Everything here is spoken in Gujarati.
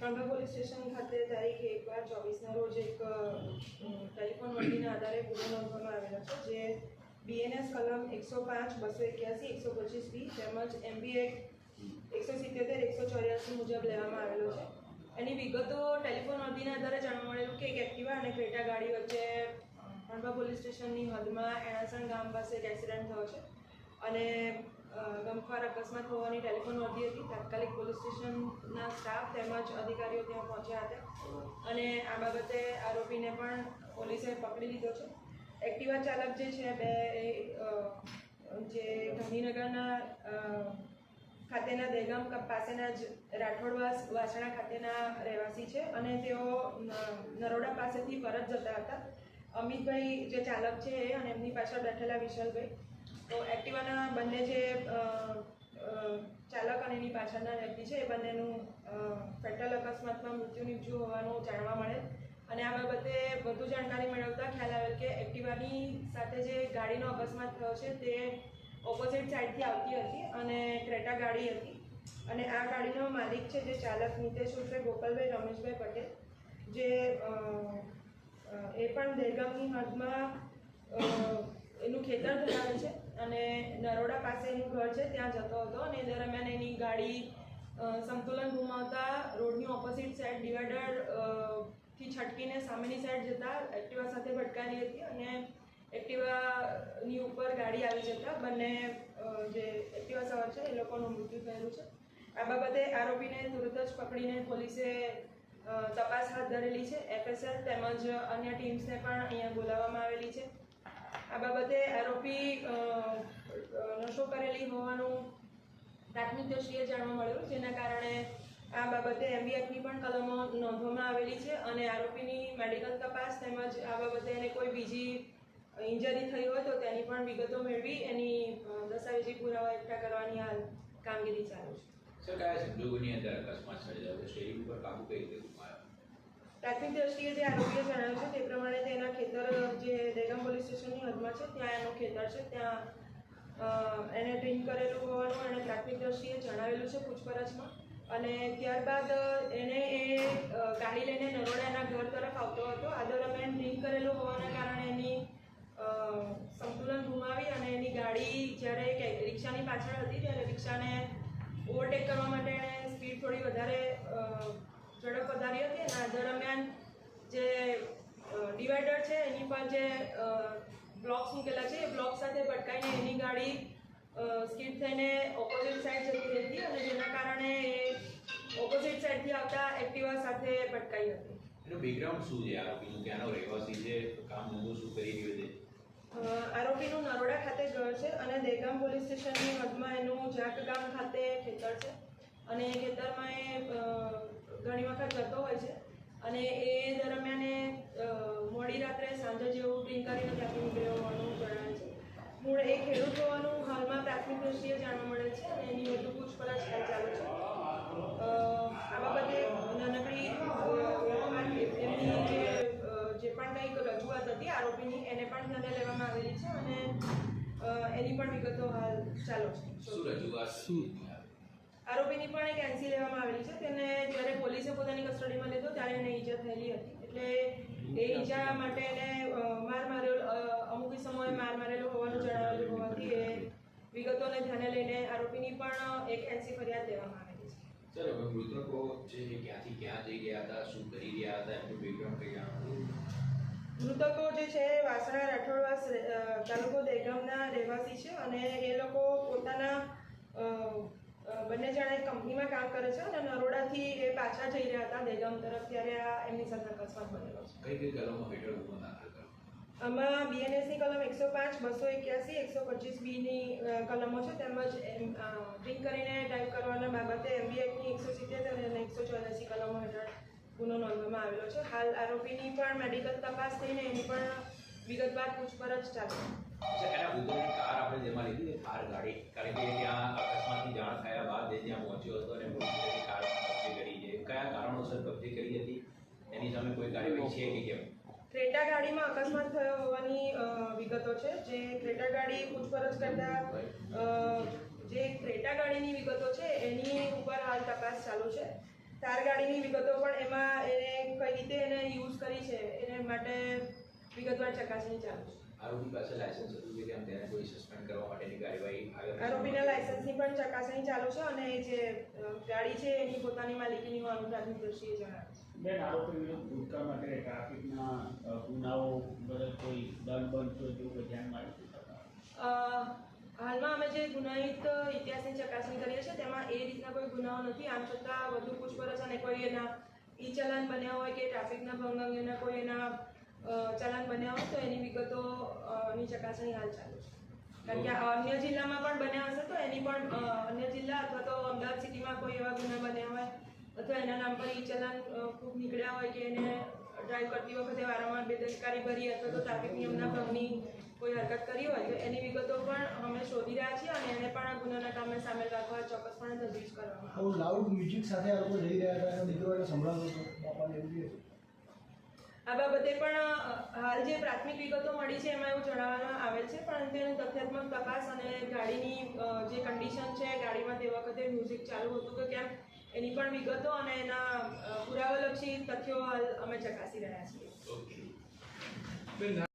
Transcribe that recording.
ત્રણબા પોલીસ સ્ટેશન ખાતે તારીખ એક બાર ચોવીસના રોજ એક ટેલિફોન વર્દીના આધારે ગુનો નોંધવામાં આવેલો છે, જે બીએનએસ કલમ એકસો પાંચ, બસો એક્યાસી, એકસો પચીસ બી તેમજ એમબી એકસો સિત્યોતેર, એકસો ચોર્યાસી મુજબ લેવામાં આવેલો છે. એની વિગતો ટેલિફોન વર્દીના આધારે જાણવા મળેલું કે એક એક્ટિવા અને ક્રેટા ગાડી વચ્ચે ત્રણબા પોલીસ સ્ટેશનની હદમાં એણાસણ ગામ પાસે એક એક્સિડન્ટ થયો છે. અને ગમખ્વાર અકસ્માત હોવાની ટેલિફોન વર્દી હતી. તાત્કાલિક પોલીસ સ્ટેશનના સ્ટાફ તેમજ અધિકારીઓ ત્યાં પહોંચ્યા હતા. અને આ બાબતે આરોપીને પણ પોલીસે પકડી લીધો છે. એક્ટિવા ચાલક જે છે, બે જે ગાંધીનગરના ખાતેના દહેગામ પાસેના જ રાઠોડવાસ વાસણા ખાતેના રહેવાસી છે અને તેઓ નરોડા પાસેથી પરત જતા હતા. અમિતભાઈ જે ચાલક છે એ અને એમની પાછળ બેઠેલા વિશાલભાઈ. તો એક્ટિવાના બંને જે ચાલક અને એની પાછળના વ્યક્તિ છે, એ બંનેનું ફેટલ અકસ્માતમાં મૃત્યુ નીપજ્યું હોવાનું જાણવા મળે. અને આ બાબતે વધુ જાણકારી મેળવતા ખ્યાલ આવેલ કે એક્ટિવાની સાથે જે ગાડીનો અકસ્માત થયો છે, તે ઓપોઝિટ સાઈડથી આવતી હતી અને ક્રેટા ગાડી હતી. અને આ ગાડીનો માલિક છે, જે ચાલક નીતેશ ઉર્ફે ગોપાલભાઈ રમેશભાઈ પટેલ, જે એ પણ દહેગામની હદમાં એનું ખેતર ધરાવે છે. અને નરોડા પાસેનું ઘર છે, ત્યાં જતો હતો અને દરમિયાન એની ગાડી સંતુલન ગુમાવતા રોડની ઓપોઝિટ સાઈડ ડિવાઈડરથી છટકીને સામેની સાઈડ જતા એક્ટિવા સાથે ભટકાયેલી હતી અને એક્ટિવાની ઉપર ગાડી આવી જતા બંને જે એક્ટિવા સવાર છે એ લોકોનું મૃત્યુ થયેલું છે. આ બાબતે આરોપીને તુરંત જ પકડીને પોલીસે તપાસ હાથ ધરેલી છે. એફએસએલ તેમજ અન્ય ટીમ્સને પણ અહીંયા બોલાવવામાં આવેલી છે. આ બાબતે આરોપી નશો કરેલી હોવાનું પ્રાથમિક દ્રષ્ટિએ જાણવા મળ્યું. જેના કારણે આ બાબતે એમબીએફની પણ કલમો નોંધવામાં આવેલી છે અને આરોપીની મેડિકલ તપાસ તેમજ આ બાબતે એને કોઈ બીજી ઇન્જરી થઈ હોય તો તેની પણ વિગતો મેળવી એની દસ્તાવેજી પુરાવા એકઠા કરવાની હાલ કામગીરી ચાલુ છે. સર, કયા સંજોગોની અંદર અકસ્માત સર્જાયો છે. ઉપર કાબુ કઈ રીતે પ્રાથમિક દ્રષ્ટિએ જે આરોપીએ જણાવ્યું છે તે પ્રમાણે તેના ખેતર, જે દહેગામ પોલીસ સ્ટેશનની હદમાં છે, ત્યાં એનું ખેતર છે. ત્યાં એને ડ્રિંક કરેલું હોવાનું એણે પ્રાથમિક દ્રષ્ટિએ જણાવેલું છે પૂછપરછમાં. અને ત્યારબાદ એને એ ગાડી લઈને નરોડાના ઘર તરફ આવતો હતો. આ દરમિયાન ડ્રિંક કરેલું હોવાના કારણે એની સંતુલન ગુમાવી અને એની ગાડી જ્યારે રિક્ષાની પાછળ હતી, ત્યારે રિક્ષાને ઓવરટેક કરવા માટે એણે સ્પીડ થોડી વધારે ઝડપ વધારી હતી અને આ દરમિયાન જે ડિવાઈડર છે એની પર જે બ્લોક્સ મૂકેલા છે એ બ્લોક સાથે ભટકાઈને એની ગાડી સ્કીડ થઈને ઓપોઝિટ સાઈડ જતી હતી અને જેના કારણે એ ઓપોઝિટ સાઈડથી આવતા એક્ટિવા સાથે ભટકાઈ હતી. એનું બેકગ્રાઉન્ડ શું છે? આરોપીનું ક્યાંનો રહેવાસી છે? કામ ધંધો શું કરી રહ્યો છે? આરોપીનું નરોડા ખાતે ઘર છે અને દેગામ પોલીસ સ્ટેશનની હદમાં એનું જાક ગામ ખાતે ખેતર છે અને ખેતરમાં એ ઘણી વખત જતો હોય છે. અને એ દરમિયાન એ મોડી રાત્રે સાંજે જેવું ડ્રિંક કરીને ત્યાંથી નીકળ્યો હોવાનું જણાય છે. મૂળ એ ખેડૂત હોવાનું હાલમાં પ્રાથમિક દ્રષ્ટિએ જાણવા મળે છે અને એની વધુ પૂછપરછ હાલ ચાલુ છે. આ બાબતે નાનકડી એમની જે જે પણ કંઈક રજૂઆત હતી આરોપીની એને પણ ધ્યાને લેવામાં આવેલી છે અને એની પણ વિગતો હાલ ચાલુ છે. શું રજૂઆત? હતી? આરોપીની પણ એક એનસી લેવામાં આવેલી છે. તેને જ્યારે પોલીસે પોતાની કસ્ટડીમાં લીધો ત્યારે એને ઈજા થયેલી હતી. એટલે એ ઈજા માટે એને માર માર્યો અમુક સમયે માર મારેલો હોવાનું જણાવેલું હોવાથી એ વિગતોને ધ્યાને લઈને આરોપીની પણ એક એનસી ફરિયાદ લેવામાં આવેલી છે. સર હવે મૃતકો છે ક્યાંથી ક્યાં જઈ ગયા હતા શું કરી રહ્યા હતા એમનું બેકગ્રાઉન્ડ કઈ મૃતકો જે છે વાસણા રાઠોડવાસ તાલુકો દહેગામના રહેવાસી છે અને એ લોકો પોતાના બંને જણા એક કંપનીમાં કામ કરે છે અને નરોડાથી એ પાછા જઈ રહ્યા હતા દહેગામ તરફ ત્યારે આ એમની સાથે અકસ્માત બનેલો છે. કઈ કઈ કલમો હેઠળ ગુનો દાખલ કર્યો આમાં બીએનએસની કલમ એકસો પાંચ બસો એક્યાસી એકસો પચીસ બીની કલમો છે. તેમજ ડ્રિંક કરીને ટાઈપ કરવાના બાબતે એમબી એકસો સિત્તેર અને એકસો ચોર્યાસી કલમો હેઠળ ગુનો નોંધવામાં આવેલો છે. હાલ આરોપીની પણ મેડિકલ તપાસ થઈને એની પણ વિગતવાર પૂછપરછ ચાલુ. એના ઉદ્ધવની કાર આપણે જેમાં લીધી થાર ગાડી. કારણ કે ત્યાં અકસ્માતની જાણ થયા બાદ એ ત્યાં પહોંચ્યો હતો અને પોલીસે કાર કબજે કરી છે. કયા કારણોસર કબજે કરી હતી એની સામે કોઈ કાર્યવાહી છે કે કેમ? ક્રેટા ગાડીમાં અકસ્માત થયો હોવાની વિગતો છે. જે ક્રેટા ગાડી પૂછપરછ કરતા જે ક્રેટા ગાડીની વિગતો છે એની ઉપર હાલ તપાસ ચાલુ છે. કાર ગાડીની વિગતો પણ એમાં એને કઈ રીતે એને યુઝ કરી છે એને માટે વિગતવાર ચકાસણી ચાલુ છે. આરોપી પાસે લાયસન્સ હતું કે કેમ તેને કોઈ સસ્પેન્ડ કરવા માટેની કાર્યવાહી આરોપીના લાયસન્સની પણ ચકાસણી ચાલુ છે અને એ જે ગાડી છે એની પોતાની માલિકીની હોવાનું પ્રાથમિક દ્રષ્ટિએ જણાવ્યું છે બેન આરોપી વિરુદ્ધ ભૂતકાળ માટે ટ્રાફિકના અ, ગુનાઓ બદલ કોઈ દંડ બનતો તેવું કોઈ ધ્યાનમાં આવી હાલમાં અમે જે ગુનાહિત ઇતિહાસની ચકાસણી કરીએ છીએ તેમાં એ રીતના કોઈ ગુનાઓ નથી. આમ છતાં વધુ પૂછપરછ અને કોઈ એના ઈ ચલાન બન્યા હોય કે ટ્રાફિકના ભંગ અંગેના કોઈ એના અ, ચલાન બન્યા હોય તો એની વિગતો ની ચકાસણી હાલ ચાલુ છે કારણ કે અન્ય જિલ્લામાં પણ બન્યા હશે તો એની પણ અન્ય જિલ્લા અથવા તો અમદાવાદ સિટીમાં કોઈ એવા ગુના બન્યા હોય અથવા એના નામ પર ઈ ચલાન ખૂબ નીકળ્યા હોય કે એને ડ્રાઈવ કરતી વખતે વારંવાર બેદરકારી ભરી અથવા તો ટ્રાફિક નિયમના ભંગની કોઈ હરકત કરી હોય તો એની વિગતો પણ અમે શોધી રહ્યા છીએ અને એને પણ આ ગુનાના કામે સામેલ રાખવા ચોક્કસપણે તજવીજ કરવામાં. લાઉડ મ્યુઝિક સાથે આ લોકો જઈ રહ્યા હતા મિત્રો સંભળાવતો હતું. આ બાબતે પણ હાલ જે પ્રાથમિક વિગતો મળી છે એમાં એવું જણાવવામાં આવેલ છે પણ તેનું તથ્યાત્મક તપાસ અને ગાડીની જે કન્ડિશન છે ગાડીમાં તે વખતે મ્યુઝિક ચાલુ હતું કે કેમ એની પણ વિગતો અને એના પુરાવાલક્ષી તથ્યો હાલ અમે ચકાસી રહ્યા છીએ.